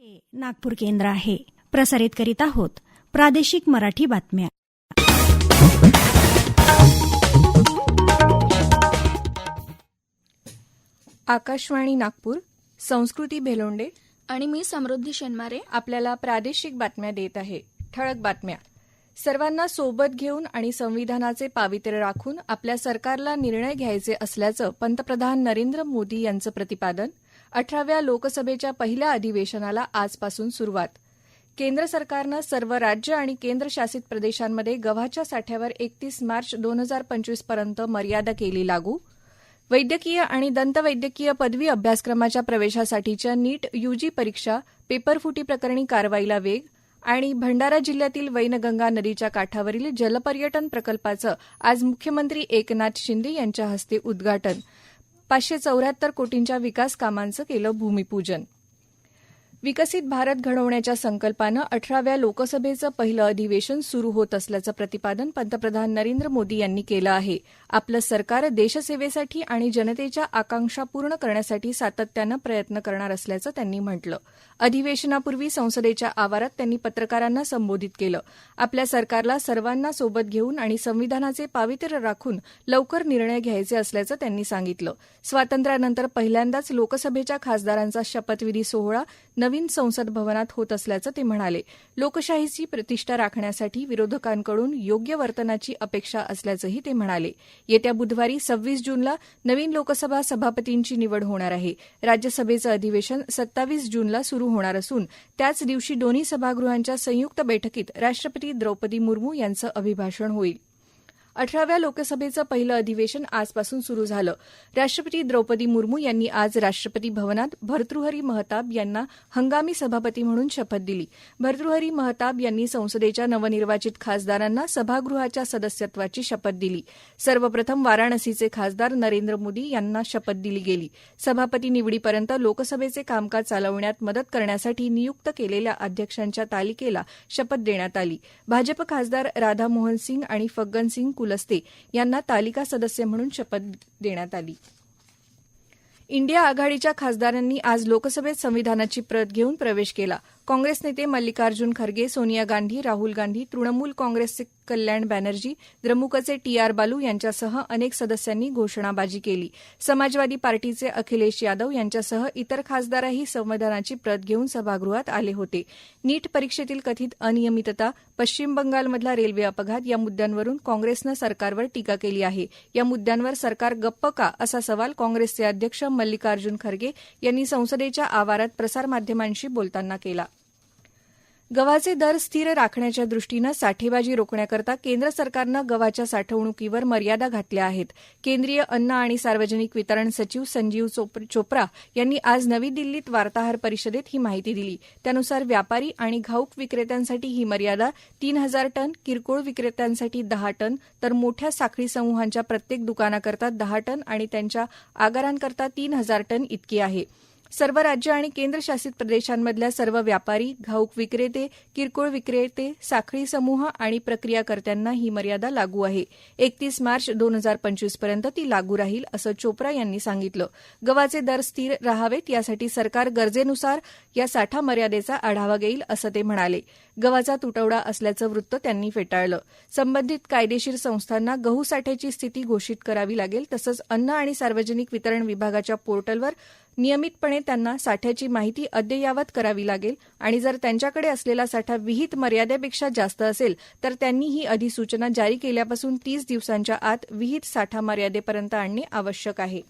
हे नागपूर केंद्र आहे. प्रसारित करीत आहोत प्रादेशिक मराठी बातम्या. आकाशवाणी नागपूर संस्कृती भेलोंडे आणि मी समृद्धी शेनमारे आपल्याला प्रादेशिक बातम्या देत आहे. ठळक बातम्या. सर्वांना सोबत घेऊन आणि संविधानाचे पावित्र्य राखून आपल्या सरकारला निर्णय घ्यायचे असल्याचं पंतप्रधान नरेंद्र मोदी यांचं प्रतिपादन अठराव्या लोकसभेच्या पहिल्या अधिवेशनाला आजपासून सुरुवात. केंद्र सरकारनं सर्व राज्य आणि केंद्रशासित प्रदेशांमध्ये गव्हाच्या साठ्यावर एकतीस मार्च दोन हजार पंचवीसपर्यंत मर्यादा केली लागू. वैद्यकीय आणि दंतवैद्यकीय पदवी अभ्यासक्रमाच्या प्रवेशासाठीच्या नीट यूजी परीक्षा पेपरफुटी प्रकरणी कारवाईला वेग आणि भंडारा जिल्ह्यातील वैनगंगा नदीच्या काठावरील जलपर्यटन प्रकल्पाचं आज मुख्यमंत्री एकनाथ शिंदे यांच्या हस्ते उद्घाटन. पाचशे चौऱ्याहत्तर कोटींच्या विकास कामांचं केलं भूमिपूजन. विकसित भारत घडवण्याच्या संकल्पानं अठराव्या लोकसभेचं पहिलं अधिवेशन सुरू होत असल्याचं प्रतिपादन पंतप्रधान नरेंद्र मोदी यांनी केलं आहे. आपलं सरकार देशसेवेसाठी आणि जनतेच्या आकांक्षा पूर्ण करण्यासाठी सातत्यानं प्रयत्न करणार असल्याचं त्यांनी म्हटलं. अधिवेशनापूर्वी संसदेच्या आवारात त्यांनी पत्रकारांना संबोधित केलं. आपल्या सरकारला सर्वांना सोबत घेऊन आणि संविधानाचे पावित्र्य राखून लवकर निर्णय घ्यायचे असल्याचं त्यांनी सांगितलं. स्वातंत्र्यानंतर पहिल्यांदाच लोकसभेच्या खासदारांचा शपथविधी सोहळा नवीन संसद भवनात होत असल्याचं ते म्हणाले. लोकशाहीची प्रतिष्ठा राखण्यासाठी विरोधकांकडून योग्य वर्तनाची अपेक्षा असल्याचंही ते म्हणाले. येत्या बुधवारी सव्वीस जूनला नवीन लोकसभा सभापतींची निवड होणार आहे. राज्यसभेचं अधिवेशन सत्तावीस जूनला सुरू होणार असून त्याच दिवशी दोन्ही सभागृहांच्या संयुक्त बैठकीत राष्ट्रपती द्रौपदी मुर्मू यांचं अभिभाषण होईल. अठराव्या लोकसभेचं पहिलं अधिवेशन आजपासून सुरू झालं. राष्ट्रपती द्रौपदी मुर्मू यांनी आज राष्ट्रपती भवनात भर्तृहरी महताब यांना हंगामी सभापती म्हणून शपथ दिली. भर्तृहरी महताब यांनी संसदेच्या नवनिर्वाचित खासदारांना सभागृहाच्या सदस्यत्वाची शपथ दिली. सर्वप्रथम वाराणसीचे खासदार नरेंद्र मोदी यांना शपथ दिली गेली. सभापती निवडीपर्यंत लोकसभेचे कामकाज चालवण्यात मदत करण्यासाठी नियुक्त केलेल्या अध्यक्षांच्या तालिकेला शपथ देण्यात आली. भाजप खासदार राधामोहन सिंग आणि फग्गन सिंग कुलस्ते यांना तालिका सदस्य म्हणून शपथ देण्यात आली. इंडिया आघाडीच्या खासदारांनी आज लोकसभेत संविधानाची प्रत घेऊन प्रवेश केला. काँग्रेस नेते मल्लिकार्जुन खरगे सोनिया गांधी राहुल गांधी तृणमूल काँग्रेसचे कल्याण बॅनर्जी द्रमुकचे टी आर बालू यांच्यासह अनेक सदस्यांनी घोषणाबाजी केली. समाजवादी पार्टीचे अखिलेश यादव यांच्यासह इतर खासदारही संविधानाची प्रत घेऊन सभागृहात आले होते. नीट परीक्षेतील कथित अनियमितता पश्चिम बंगालमधला रेल्वे अपघात या मुद्द्यांवरून काँग्रेसनं सरकारवर टीका केली आहे. या मुद्द्यांवर सरकार गप्प का असा सवाल काँग्रेसचे अध्यक्ष मल्लिकार्जुन खरगे यांनी संसदेच्या आवारात प्रसारमाध्यमांशी बोलताना केला. गव्हाचे दर स्थिर राखण्याच्या दृष्टीनं साठेबाजी रोखण्याकरता केंद्र सरकारनं गव्हाच्या साठवणुकीवर मर्यादा घातल्या आहेत. केंद्रीय अन्न आणि सार्वजनिक वितरण सचिव संजीव चोप्रा यांनी आज नवी दिल्लीत वार्ताहर परिषदेत ही माहिती दिली. त्यानुसार व्यापारी आणि घाऊक विक्रेत्यांसाठी ही मर्यादा तीन हजार टन किरकोळ विक्रेत्यांसाठी दहा टन तर मोठ्या साखळी समूहांच्या प्रत्येक दुकानाकरता दहा टन आणि त्यांच्या आगारांकरता तीन हजार टन इतकी आहे. सर्व राज्य आणि केंद्रशासित प्रदेशांमधल्या सर्व व्यापारी घाऊक विक्रेते किरकोळ विक्रेते साखळी समूह आणि प्रक्रियाकर्त्यांना ही मर्यादा लागू आहे. एकतीस मार्च दोन हजार पंचवीसपर्यंत ती लागू राहील असं चोप्रा यांनी सांगितलं. गव्हाचे दर स्थिर राहावेत यासाठी सरकार गरजेनुसार या साठा मर्यादेचा आढावा घेईल असं ते म्हणाले. गव्हाचा तुटवडा असल्याचं वृत्त त्यांनी फेटाळलं. संबंधित कायदेशीर संस्थांना गहू साठ्याची स्थिती घोषित करावी लागेल तसंच अन्न आणि सार्वजनिक वितरण विभागाच्या पोर्टलवर नियमितपणे त्यांना साठ्याची माहिती अद्ययावत करावी लागेल आणि जर त्यांच्याकडे असलेला साठा विहित मर्यादेपेक्षा जास्त असेल तर त्यांनी ही अधिसूचना जारी केल्यापासून तीस दिवसांच्या आत विहित साठा मर्यादेपर्यंत आणणे आवश्यक आहे.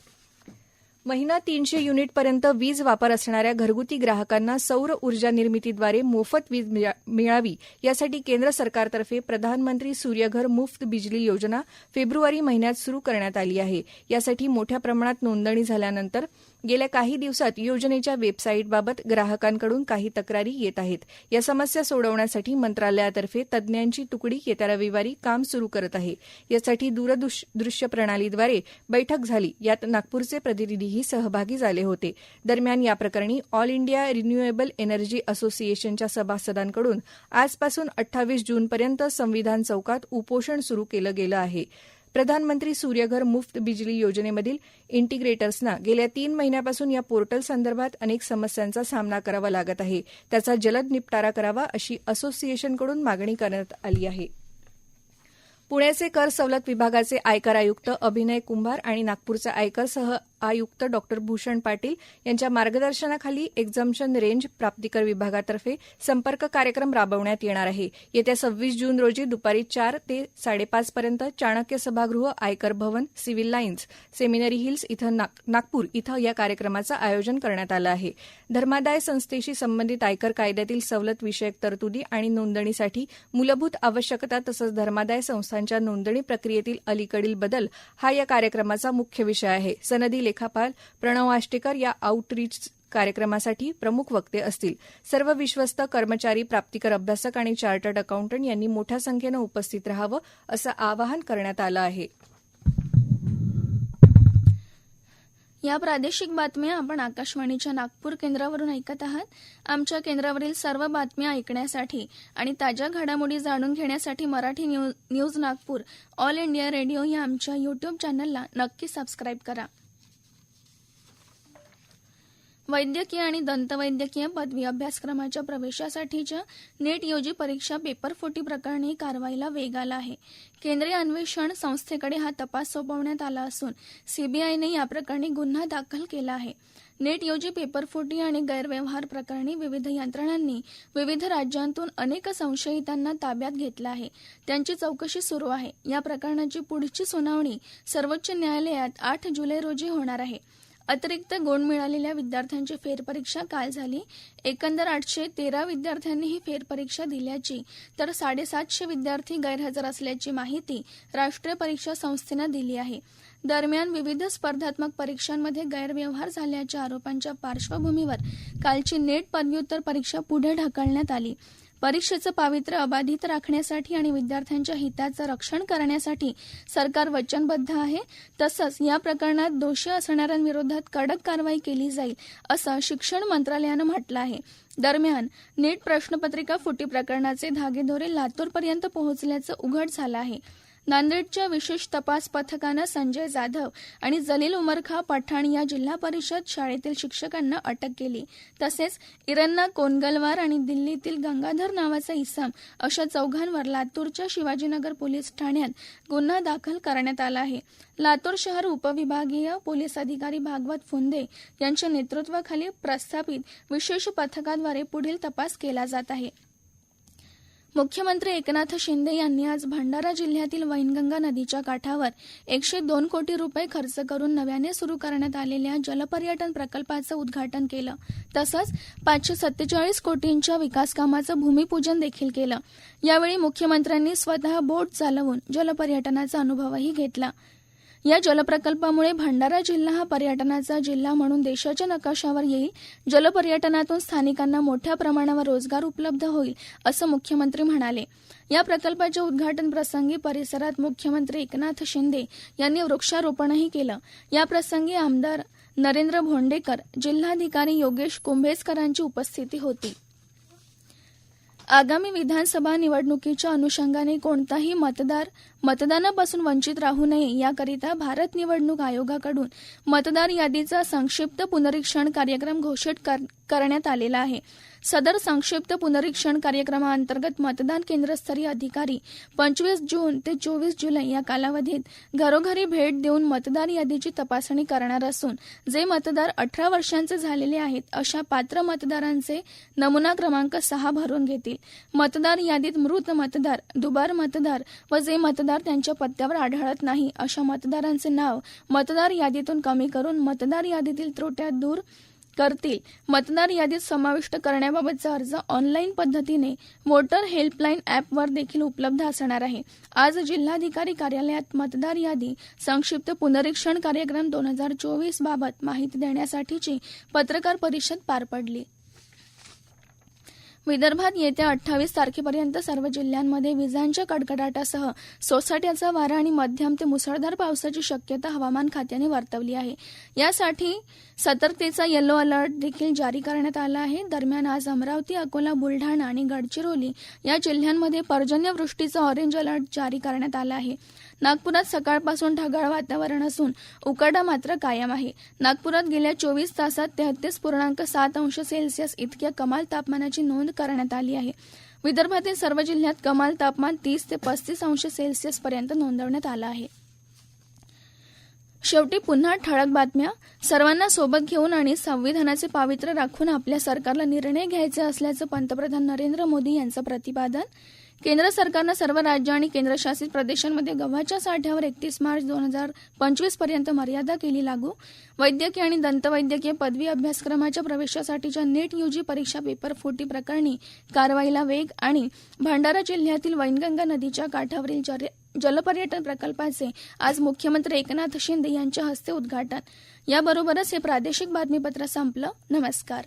महिना तीनशे युनिटपर्यंत वीज वापर असणाऱ्या घरगुती ग्राहकांना सौर ऊर्जा निर्मितीद्वारे मोफत वीज मिळावी. यासाठी केंद्र सरकारतर्फे प्रधानमंत्री सूर्यघर मुफ्त बिजली योजना फेब्रुवारी महिन्यात सुरू करण्यात आली आहे. यासाठी मोठ्या प्रमाणात नोंदणी झाल्यानंतर गेल्या काही दिवसात योजनेच्या वेबसाईटबाबत ग्राहकांकडून काही तक्रारी येत आहेत. या समस्या सोडवण्यासाठी मंत्रालयातर्फे तज्ज्ञांची तुकडी येत्या रविवारी काम सुरू करत आहे. यासाठी दूरदृश्य प्रणालीद्वारे बैठक झाली. यात नागपूरचे प्रतिनिधीही सहभागी झाले होते. दरम्यान या प्रकरणी ऑल इंडिया रिन्युएबल एनर्जी असोसिएशनच्या सभासदांकडून आजपासून अठ्ठावीस जूनपर्यंत संविधान चौकात उपोषण सुरू केलं गेलं आहे. प्रधानमंत्री सूर्यघर मुफ्त बिजली योजनेमधील इंटिग्रेटर्सना गेल्या तीन महिन्यापासून या पोर्टल संदर्भात अनेक समस्यांचा सामना करावा लागत आहे. त्याचा जलद निपटारा करावा अशी असोसिएशनकडून मागणी करण्यात आली आहे. पुण्याचे कर सवलत विभागाचे आयकर आयुक्त अभिनय कुंभार आणि नागपूरचे आयकर सह आयुक्त डॉक्टर भूषण पाटील यांच्या मार्गदर्शनाखाली एक्झाम्शन रेंज प्राप्तिकर विभागातर्फे संपर्क कार्यक्रम राबवण्यात येणार आहे. येत्या सव्वीस जून रोजी दुपारी चार ते साडेपाच पर्यंत चाणक्य सभागृह Aaykar Bhavan Civil Lines Seminary Hills इथं नाग- नागपूर इथं या कार्यक्रमाचं आयोजन करण्यात आलं आहे. धर्मादाय संस्थेशी संबंधित आयकर कायद्यातील सवलत विषयक तरतुदी आणि नोंदणीसाठी मूलभूत आवश्यकता तसंच धर्मादाय संस्थांच्या नोंदणी प्रक्रियेतील अलीकडील बदल हा या कार्यक्रमाचा मुख्य विषय आहे. सनदी लेखापाल प्रणव आष्टेकर या आउटरीच कार्यक्रमासाठी प्रमुख वक्ते असतील. सर्व विश्वस्त कर्मचारी प्राप्तिकर अभ्यासक आणि चार्टर्ड अकाउंटंट यांनी मोठ्या संख्येनं उपस्थित राहावं असं आवाहन करण्यात आलं आहे. या प्रादेशिक बातम्या आपण आकाशवाणीच्या नागपूर केंद्रावरून ऐकत आहात. आमच्या केंद्रावरील सर्व बातम्या ऐकण्यासाठी आणि ताज्या घडामोडी जाणून घेण्यासाठी Marathi news news Nagpur All India Radio या आमच्या यूट्यूब चॅनलला नक्की सबस्क्राईब करा. वैद्यकीय आणि दंतवैद्यकीय पदवी अभ्यासक्रमाच्या प्रवेशासाठीच्या नेट योजी परीक्षा पेपर फुटी प्रकरणी कारवाईला वेग आला आहे. केंद्रीय अन्वेषण संस्थेकडे हा तपास सोपवण्यात आला असून सीबीआयने या प्रकरणी गुन्हा दाखल केला आहे. नेट योजी पेपर फुटी आणि गैरव्यवहार प्रकरणी विविध यंत्रणांनी विविध राज्यांतून अनेक संशयितांना ताब्यात घेतलं आहे. त्यांची चौकशी सुरू आहे. या प्रकरणाची पुढची सुनावणी सर्वोच्च न्यायालयात आठ जुलै रोजी होणार आहे. अतिरिक्त गुण मिळालेल्या विद्यार्थ्यांची फेरपरीक्षा काल झाली. एकंदर आठशे तेरा विद्यार्थ्यांनी ही फेरपरीक्षा दिल्याची तर साडेसातशे विद्यार्थी गैरहजर असल्याची माहिती राष्ट्रीय परीक्षा संस्थेनं दिली आहे. दरम्यान विविध स्पर्धात्मक परीक्षांमध्ये गैरव्यवहार झाल्याच्या आरोपांच्या पार्श्वभूमीवर कालची नेट पदव्युत्तर परीक्षा पुढे ढकलण्यात आली. परीक्षेचं पावित्र्य अबाधित राखण्यासाठी आणि विद्यार्थ्यांच्या हिताचं रक्षण करण्यासाठी सरकार वचनबद्ध आहे. तसंच या प्रकरणात दोषी असणाऱ्यांविरोधात कडक कारवाई केली जाईल असं शिक्षण मंत्रालयानं म्हटलं आहे. दरम्यान नीट प्रश्नपत्रिका फुटी प्रकरणाचे धागेदोरे लातूरपर्यंत पोहोचल्याचं उघड झालं आहे. नांदेडच्या विशेष तपास पथकानं संजय जाधव आणि जलील उमरखा पठाण या जिल्हा परिषद शाळेतील शिक्षकांना अटक केली. तसेच इरन्ना कोनगलवार आणि दिल्लीतील गंगाधर नावाचा इसम अशा चौघांवर लातूरच्या शिवाजीनगर पोलीस ठाण्यात गुन्हा दाखल करण्यात आला आहे. लातूर शहर उपविभागीय पोलीस अधिकारी भागवत फुंदे यांच्या नेतृत्वाखाली प्रस्थापित विशेष पथकाद्वारे पुढील तपास केला जात आहे. मुख्यमंत्री एकनाथ शिंदे यांनी आज भंडारा जिल्ह्यातील वैनगंगा नदीच्या काठावर एकशे दोन कोटी रुपये खर्च करून नव्याने सुरू करण्यात आलेल्या जलपर्यटन प्रकल्पाचं उद्घाटन केलं. तसंच पाचशे सत्तेचाळीस कोटींच्या विकासकामाचं भूमिपूजन देखील केलं. यावेळी मुख्यमंत्र्यांनी स्वतः बोट चालवून जलपर्यटनाचा अनुभवही घेतला. या जलप्रकल्पामुळे भंडारा जिल्हा हा पर्यटनाचा जिल्हा म्हणून देशाच्या नकाशावर येईल. जलपर्यटनातून स्थानिकांना मोठ्या प्रमाणावर रोजगार उपलब्ध होईल असं मुख्यमंत्री म्हणाले. या प्रकल्पाच्या उद्घाटन प्रसंगी परिसरात मुख्यमंत्री एकनाथ शिंदे यांनी वृक्षारोपणही केलं. या प्रसंगी आमदार नरेंद्र भोंडेकर जिल्हाधिकारी योगेश कुंभेजकरांची उपस्थिती होती. आगामी विधानसभा निवडणुकीच्या अनुषंगाने कोणताही मतदार मतदानापासून वंचित राहू नये याकरिता भारत निवडणूक आयोगाकडून मतदार यादीचा संक्षिप्त पुनरीक्षण कार्यक्रम घोषित कर- करण्यात आलेला आहे. सदर संक्षिप्त पुनरीक्षण कार्यक्रमाअंतर्गत मतदान केंद्रस्तरीय अधिकारी पंचवीस जून ते चोवीस जुलै या कालावधीत घरोघरी भेट देऊन मतदार यादीची तपासणी करणार असून जे मतदार अठरा वर्षांचे झालेले आहेत अशा पात्र मतदारांचे नमुना क्रमांक सहा भरून घेतील. मतदार यादीत मृत मतदार दुबार मतदार व जे मतदार त्यांच्या पत्त्यावर आढळत नाही अशा मतदारांचे नाव मतदार यादीतून कमी करून मतदार यादीतील त्रुट्या दूर करतील. मतदार यादीत समाविष्ट करण्याबाबतचा अर्ज ऑनलाईन पद्धतीने वोटर हेल्पलाईन ॲपवर देखील उपलब्ध असणार आहे. आज जिल्हाधिकारी कार्यालयात मतदार यादी संक्षिप्त पुनरीक्षण कार्यक्रम दोन हजार चोवीस बाबत माहिती देण्यासाठीची पत्रकार परिषद पार पडली. विदर्भात येत्या अठ्ठावीस तारखेपर्यंत सर्व जिल्ह्यांमध्ये विजांच्या कडकडाटासह सोसाट्याचा वारा आणि मध्यम ते मुसळधार पावसाची शक्यता हवामान खात्याने वर्तवली आहे. यासाठी सतर्कतेचा येलो अलर्ट देखील जारी करण्यात आला आहे. दरम्यान आज अमरावती अकोला बुलढाणा आणि गडचिरोली या जिल्ह्यांमध्ये पर्जन्यवृष्टीचा ऑरेंज अलर्ट जारी करण्यात आला आहे. नागपुरात सकाळपासून ढगाळ वातावरण असून उकाडा मात्र कायम आहे. नागपुरात गेल्या चोवीस तासात तेहतीस पूर्णांक सात अंश सेल्सिअस इतक्या कमाल तापमानाची नोंद करण्यात आली आहे. विदर्भातील सर्व जिल्ह्यात कमाल तापमान तीस ते पस्तीस अंश सेल्सिअस पर्यंत नोंदवण्यात आलं आहे. शेवटी पुन्हा ठळक बातम्या. सर्वांना सोबत घेऊन आणि संविधानाचे पावित्र्य राखून आपल्या सरकारला निर्णय घ्यायचे असल्याचं पंतप्रधान नरेंद्र मोदी यांचं प्रतिपादन. केंद्र सरकारनं सर्व राज्य आणि केंद्रशासित प्रदेशांमध्ये गव्हाच्या साठ्यावर एकतीस मार्च दोन हजार पंचवीसपर्यंत मर्यादा केली लागू. वैद्यकीय आणि दंतवैद्यकीय पदवी अभ्यासक्रमाच्या प्रवेशासाठीच्या नेट यूजी परीक्षा पेपर फुटी प्रकरणी कारवाईला वेग आणि भंडारा जिल्ह्यातील वैनगंगा नदीच्या काठावरील जर- जलपर्यटन प्रकल्पाचे आज मुख्यमंत्री एकनाथ शिंदे यांच्या हस्ते उद्घाटन. याबरोबरच हे प्रादेशिक बातमीपत्र संपलं. नमस्कार.